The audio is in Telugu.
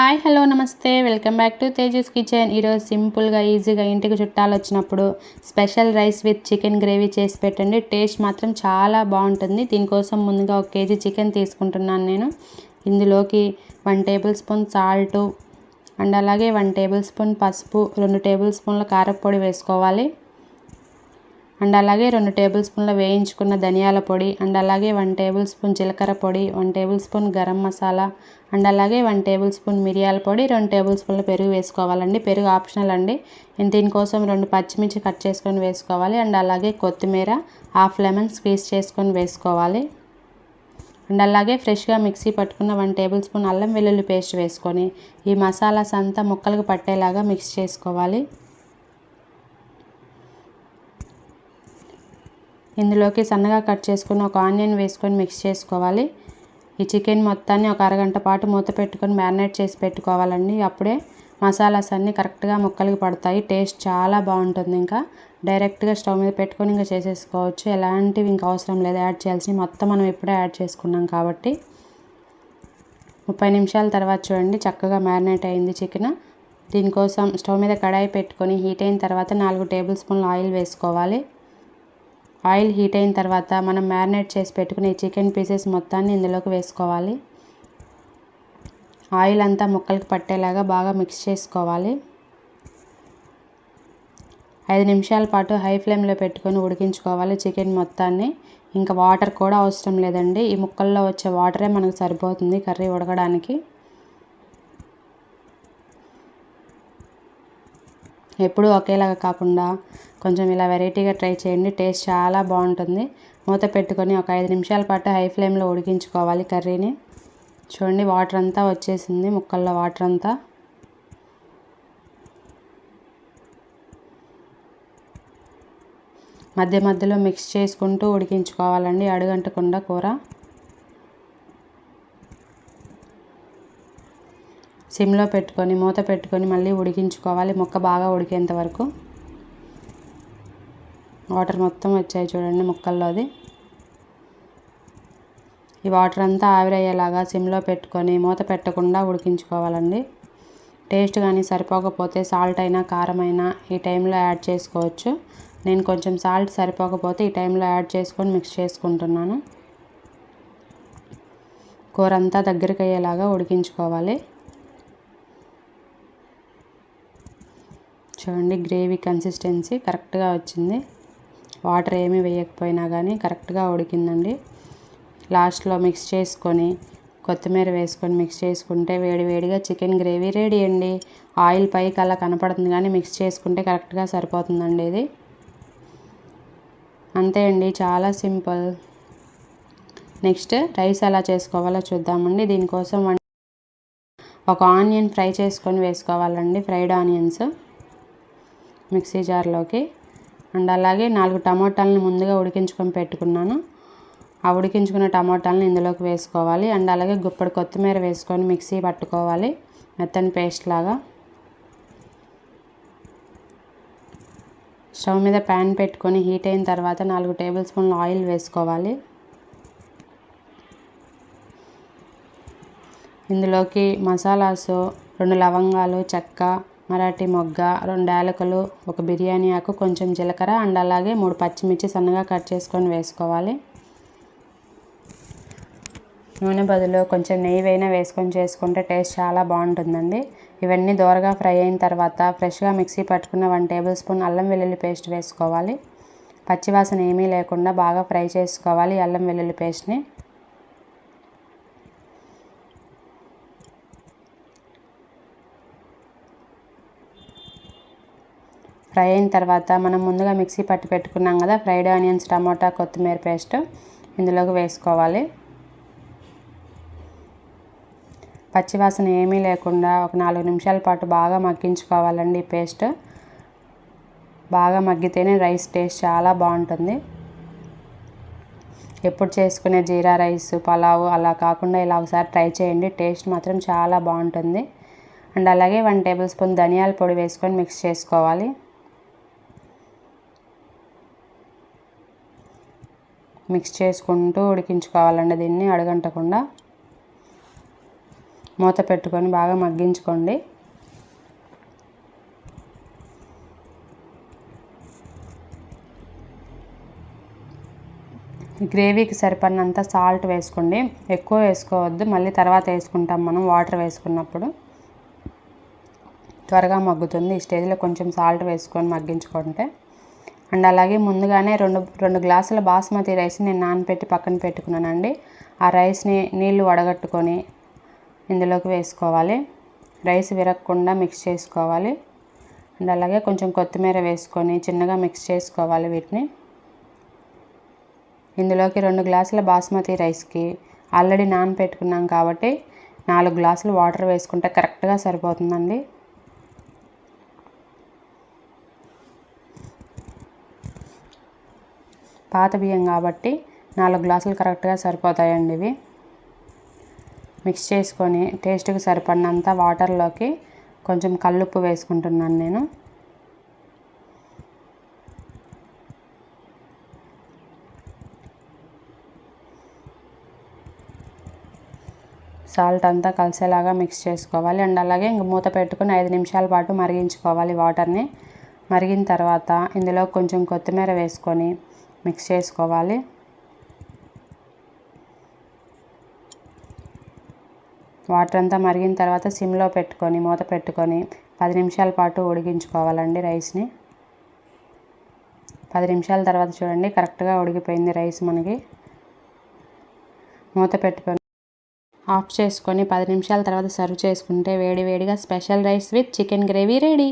హాయ్ హలో నమస్తే. Welcome back to Tejas kitchen. ఈరోజు సింపుల్గా ఈజీగా ఇంటికి చుట్టాలు వచ్చినప్పుడు special rice with chicken gravy చేసి పెట్టండి. టేస్ట్ మాత్రం చాలా బాగుంటుంది. దీనికోసం ముందుగా ఒక కేజీ చికెన్ తీసుకుంటున్నాను నేను. ఇందులోకి one table spoon salt and అలాగే వన్ టేబుల్ స్పూన్ పసుపు రెండు టేబుల్ స్పూన్ల కారపొడి వేసుకోవాలి. అండ్ అలాగే రెండు టేబుల్ స్పూన్ల వేయించుకున్న ధనియాల పొడి అండ్ అలాగే వన్ టేబుల్ స్పూన్ జీలకర్ర పొడి one tablespoon garam masala and అలాగే వన్ టేబుల్ స్పూన్ మిరియాల పొడి రెండు టేబుల్ స్పూన్ల పెరుగు వేసుకోవాలండి. పెరుగు ఆప్షనల్ అండి. నేను దీనికోసం రెండు పచ్చిమిర్చి కట్ చేసుకొని వేసుకోవాలి. అండ్ అలాగే కొత్తిమీర హాఫ్ లెమన్ స్క్వీజ్ చేసుకొని వేసుకోవాలి. అండ్ అలాగే ఫ్రెష్గా మిక్సీ పట్టుకున్న వన్ టేబుల్ స్పూన్ అల్లం వెల్లుల్లి పేస్ట్ వేసుకొని ఈ మసాలాస్ అంతా ముక్కలకు పట్టేలాగా మిక్స్ చేసుకోవాలి. ఇందులోకి సన్నగా కట్ చేసుకుని ఒక ఆనియన్ వేసుకొని మిక్స్ చేసుకోవాలి. ఈ చికెన్ మొత్తాన్ని ఒక అరగంట పాటు మూత పెట్టుకొని మ్యారినేట్ చేసి పెట్టుకోవాలండి. అప్పుడే మసాలాస్ అన్నీ కరెక్ట్గా ముక్కలకి పడతాయి. టేస్ట్ చాలా బాగుంటుంది ఇంకా. డైరెక్ట్గా స్టవ్ మీద పెట్టుకొని ఇంకా చేసేసుకోవచ్చు. ఎలాంటివి ఇంకా అవసరం లేదు. యాడ్ చేయాల్సి మొత్తం మనం ఇప్పుడే యాడ్ చేసుకున్నాం కాబట్టి. ముప్పై నిమిషాల తర్వాత చూడండి. చక్కగా మ్యారినేట్ అయింది చికెన్. దీనికోసం స్టవ్ మీద కడాయి పెట్టుకొని హీట్ అయిన తర్వాత నాలుగు టేబుల్ స్పూన్ల ఆయిల్ వేసుకోవాలి. ఆయిల్ హీట్ అయిన తర్వాత మనం మ్యారినేట్ చేసి పెట్టుకునే చికెన్ పీసెస్ మొత్తాన్ని ఇందులోకి వేసుకోవాలి. ఆయిల్ అంతా ముక్కలకి పట్టేలాగా బాగా మిక్స్ చేసుకోవాలి. ఐదు నిమిషాల పాటు హై ఫ్లేమ్లో పెట్టుకొని ఉడికించుకోవాలి చికెన్ మొత్తాన్ని. ఇంకా వాటర్ కూడా అవసరం లేదండి. ఈ ముక్కల్లో వచ్చే వాటరే మనకు సరిపోతుంది కర్రీ ఉడకడానికి. ఎప్పుడూ ఒకేలాగా కాకుండా కొంచెం ఇలా వెరైటీగా ట్రై చేయండి. టేస్ట్ చాలా బాగుంటుంది. మూత పెట్టుకొని ఒక ఐదు నిమిషాల పాటు హై ఫ్లేమ్లో ఉడికించుకోవాలి కర్రీని. చూడండి వాటర్ అంతా వచ్చేసింది ముక్కల్లో వాటర్ అంతా. మధ్య మధ్యలో మిక్స్ చేసుకుంటూ ఉడికించుకోవాలండి. అడుగంటకుండా కూర. సిమ్లో పెట్టుకొని మూత పెట్టుకొని మళ్ళీ ఉడికించుకోవాలి. ముక్క బాగా ఉడికేంత వరకు. వాటర్ మొత్తం వచ్చాయి చూడండి ముక్కల్లోది ఈ వాటర్ అంతా ఆవిరయ్యేలాగా సిమ్లో పెట్టుకొని మూత పెట్టకుండా ఉడికించుకోవాలండి. టేస్ట్ కానీ సరిపోకపోతే సాల్ట్ అయినా కారం అయినా ఈ టైంలో యాడ్ చేసుకోవచ్చు. నేను కొంచెం సాల్ట్ సరిపోకపోతే ఈ టైంలో యాడ్ చేసుకొని మిక్స్ చేసుకుంటున్నాను. కూర అంతా దగ్గరికి అయ్యేలాగా ఉడికించుకోవాలి. చూడండి గ్రేవీ కన్సిస్టెన్సీ కరెక్ట్గా వచ్చింది. వాటర్ ఏమీ వేయకపోయినా కానీ కరెక్ట్గా ఉడికిందండి. లాస్ట్లో మిక్స్ చేసుకొని కొత్తిమీర వేసుకొని మిక్స్ చేసుకుంటే వేడివేడిగా చికెన్ గ్రేవీ రెడీ అండి. ఆయిల్ పైకి అలా కనపడుతుంది కానీ మిక్స్ చేసుకుంటే కరెక్ట్గా సరిపోతుందండి ఇది. అంతే అండి చాలా సింపుల్. నెక్స్ట్ రైస్ ఎలా చేసుకోవాలో చూద్దామండి. దీనికోసం ఒక ఆనియన్ ఫ్రై చేసుకొని వేసుకోవాలండి ఫ్రైడ్ ఆనియన్స్. మిక్సీ జార్లోకి అండ్ అలాగే నాలుగు టమాటాలను ముందుగా ఉడికించుకొని పెట్టుకున్నాను. ఆ ఉడికించుకున్న టమాటాలను ఇందులోకి వేసుకోవాలి. అండ్ అలాగే గుప్పడి కొత్తిమీర వేసుకొని మిక్సీ పట్టుకోవాలి. మెత్తని పేస్ట్ లాగా. స్టవ్ మీద ప్యాన్ పెట్టుకొని హీట్ అయిన తర్వాత నాలుగు టేబుల్ స్పూన్ల ఆయిల్ వేసుకోవాలి. ఇందులోకి మసాలాసు రెండు లవంగాలు చెక్క మరాఠీ మొగ్గ రెండు యాలకులు ఒక బిర్యానీ ఆకు కొంచెం జీలకర్ర అండ్ అలాగే మూడు పచ్చిమిర్చి సన్నగా కట్ చేసుకొని వేసుకోవాలి. నూనె బదులు కొంచెం నెయ్యి అయినా వేసుకొని చేసుకుంటే టేస్ట్ చాలా బాగుంటుందండి. ఇవన్నీ దోరగా ఫ్రై అయిన తర్వాత ఫ్రెష్గా మిక్సీ పట్టుకున్న వన్ టేబుల్ స్పూన్ అల్లం వెల్లుల్లి పేస్ట్ వేసుకోవాలి. పచ్చివాసన ఏమీ లేకుండా బాగా ఫ్రై చేసుకోవాలి అల్లం వెల్లుల్లి పేస్ట్ని. ఫ్రై అయిన తర్వాత మనం ముందుగా మిక్సీ పట్టి పెట్టుకున్నాం కదా ఫ్రైడ్ ఆనియన్స్ టమాటా కొత్తిమీర పేస్ట్ ఇందులోకి వేసుకోవాలి. పచ్చివాసన ఏమీ లేకుండా ఒక నాలుగు నిమిషాల పాటు బాగా మగ్గించుకోవాలండి పేస్ట్. బాగా మగ్గితేనే రైస్ టేస్ట్ చాలా బాగుంటుంది. ఎప్పుడు చేసుకునే జీరా రైస్ పలావ్ అలా కాకుండా ఇలా ఒకసారి ట్రై చేయండి టేస్ట్ మాత్రం చాలా బాగుంటుంది. అండ్ అలాగే వన్ టేబుల్ స్పూన్ ధనియాల పొడి వేసుకొని మిక్స్ చేసుకోవాలి. మిక్స్ చేసుకుంటూ ఉడికించుకోవాలండి దీన్ని అడగంటకుండా. మూత పెట్టుకొని బాగా మగ్గించుకోండి. గ్రేవీకి సరిపడినంత సాల్ట్ వేసుకోండి. ఎక్కువ వేసుకోవద్దు. మళ్ళీ తర్వాత వేసుకుంటాం మనం వాటర్ వేసుకున్నప్పుడు. త్వరగా మగ్గుతుంది. ఈ స్టేజ్లో కొంచెం సాల్ట్ వేసుకొని మగ్గించుకుంటే. అండ్ అలాగే ముందుగానే రెండు రెండు గ్లాసుల బాస్మతి రైస్ నేను నానపెట్టి పక్కన పెట్టుకున్నానండి. ఆ రైస్ని నీళ్ళు వడగట్టుకొని ఇందులోకి వేసుకోవాలి. రైస్ విరగకుండా మిక్స్ చేసుకోవాలి. అండ్ అలాగే కొంచెం కొత్తిమీర వేసుకొని చిన్నగా మిక్స్ చేసుకోవాలి వీటిని. ఇందులోకి రెండు గ్లాసుల బాస్మతి రైస్కి ఆల్రెడీ నానపెట్టుకున్నాం కాబట్టి నాలుగు గ్లాసులు వాటర్ వేసుకుంటే కరెక్ట్గా సరిపోతుందండి. పాత బియ్యం కాబట్టి నాలుగు గ్లాసులు కరెక్ట్గా సరిపోతాయండి ఇవి. మిక్స్ చేసుకొని టేస్ట్కి సరిపడినంత వాటర్లోకి కొంచెం కల్లుప్పు వేసుకుంటున్నాను నేను. సాల్ట్ అంతా కలిసేలాగా మిక్స్ చేసుకోవాలి. అండ్ అలాగే ఇంక మూత పెట్టుకుని ఐదు నిమిషాల పాటు మరిగించుకోవాలి వాటర్ని. మరిగిన తర్వాత ఇందులో కొంచెం కొత్తిమీర వేసుకొని మిక్స్ చేసుకోవాలి. వాటర్ అంతా మరిగిన తర్వాత సిమ్లో పెట్టుకొని మూత పెట్టుకొని పది నిమిషాల పాటు ఉడికించుకోవాలండి రైస్ని. పది నిమిషాల తర్వాత చూడండి కరెక్ట్గా ఉడికిపోయింది రైస్ మనకి. మూత పెట్టుకొని ఆఫ్ చేసుకొని పది నిమిషాల తర్వాత సర్వ్ చేసుకుంటే వేడి వేడిగా special rice with chicken gravy ready.